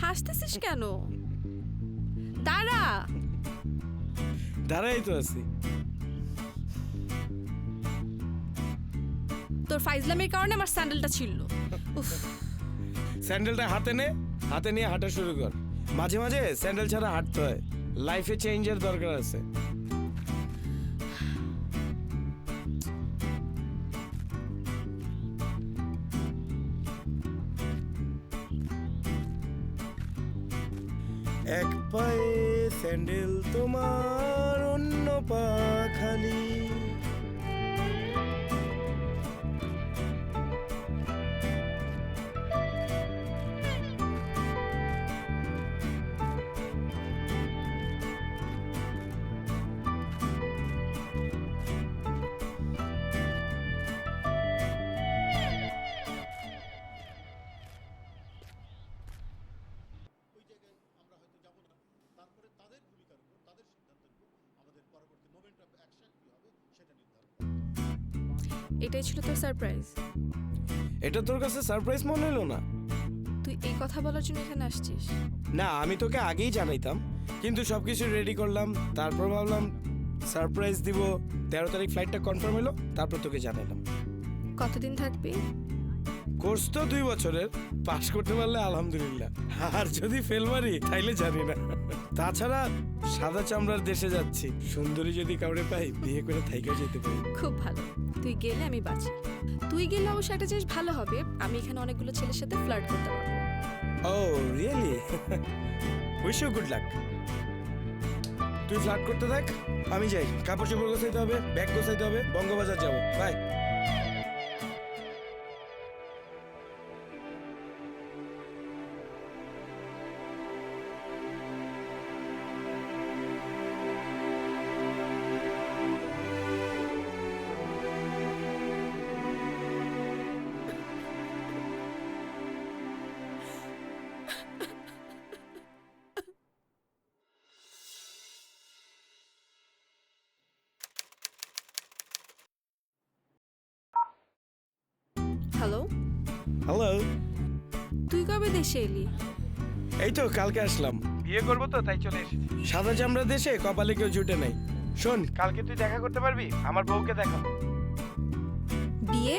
হাসতেছিস কেন? দাঁড়া। দাঁড়াই তো আছি। তোর ফাইজলামের কারণে আমার স্যান্ডেলটা ছিল উফ। স্যান্ডেলটা হাতে নে হাতে নিয়ে হাঁটা শুরু কর। মাঝে মাঝে স্যান্ডেল ছাড়া হাঁটতে হয়। লাইফে চেঞ্জের দরকার আছে। এক পায়ে স্যান্ডেল তোমার অন্য পা খালি। এটাই ছিল তোর সারপ্রাইজ এটা তোর কাছে সারপ্রাইজ মনে হলো না? তুই এই কথা বলার জন্য এখানে আসছিস? না আমি তোকে আগেই জানাইতাম কিন্তু সবকিছু রেডি করলাম তারপর ভাবলাম সারপ্রাইজ দিব তেরো তারিখ ফ্লাইটটা কনফার্ম হলো তারপর তোকে জানাইলাম। কতদিন থাকবি? কোর্স তো দুই বছরের পাস করতে পারলে আলহামদুলিল্লাহ। আর যদি ফেল মারি তাইলে জানি না। তাছাড়া সাদা চামড়ার দেশে যাচ্ছি। সুন্দরী যদি কাউরে পাই বিয়ে করে থাইকা যেতে পারি। খুব ভালো। তুই গেলে আমি বাঁচি। তুই গেলে অবশ্য একটা জিনিস ভালো হবে আমি এখানে অনেকগুলো ছেলের সাথে ফ্লার্ট করতে পারব। ও really wish you good luck তুই ফ্লার্ট করতে থাক আমি যাই। কাপড় চোপড় গোছাইতে হবে ব্যাগ গোছাইতে হবে বঙ্গবাজার যাব। বাই হ্যালো হ্যালো তুই কবে দেশে এলি? এই তো কালকে আসলাম। বিয়ে করব তো তাই চলে এসেছি। সাদা চামড়া দেশে কপালে কেউ জুটে নাই। শোন। কালকে তুই দেখা করতে পারবি? আমার বউকে দেখা। বিয়ে?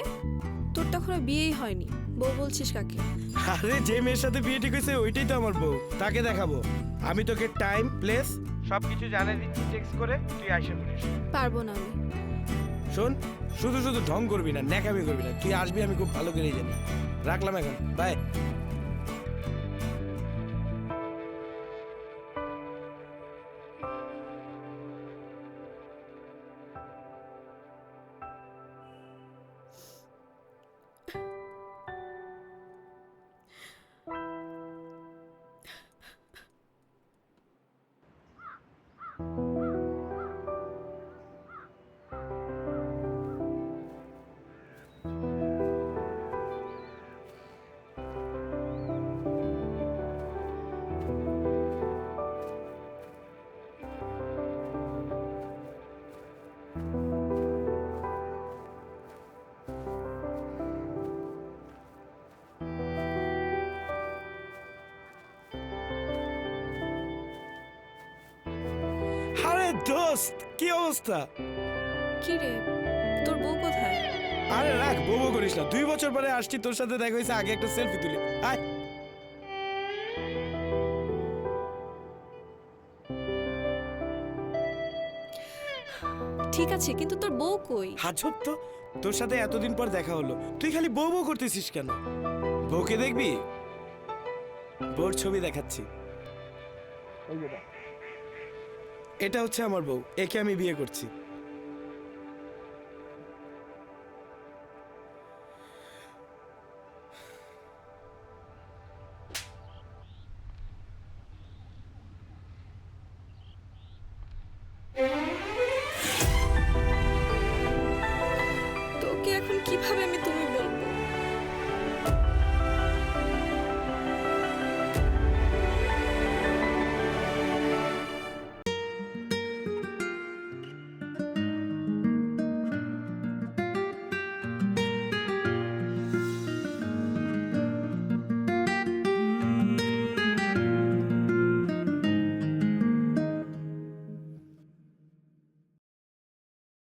তোর তো এখনও বিয়েই হয়নি। বউ বলছিস কাকে? আরে যে মেয়ের সাথে বিয়ে ঠিক হয়েছে ওইটাই তো আমার বউ। তাকে দেখাবো। আমি তোকে টাইম প্লেস সব কিছু জানিয়ে দিচ্ছি টেক্সট করে তুই আইসা করিস পারব না আমি। শোন শুধু শুধু ঢং করবি না, ন্যাকামি করবি না। তুই আসবি, আমি খুব ভালো করেই জানি। রাখলাম এখন। বাই দোস্ত কি অবস্থা? কি রে তোর বউ কোথায়? আরে রাখ বউ করিস না। দুই বছর পরে আসছি তোর সাথে দেখা হয়েছে আগে একটা সেলফি তুলি। আয়। ঠিক আছে কিন্তু তোর বউ কই? হাজব তো তোর সাথে এতদিন পর দেখা হলো। তুই খালি বউ বউ করতেছিস কেন? বউকে দেখবি? বউর ছবি দেখাচ্ছি। এটা হচ্ছে আমার বউ একে আমি বিয়ে করছি।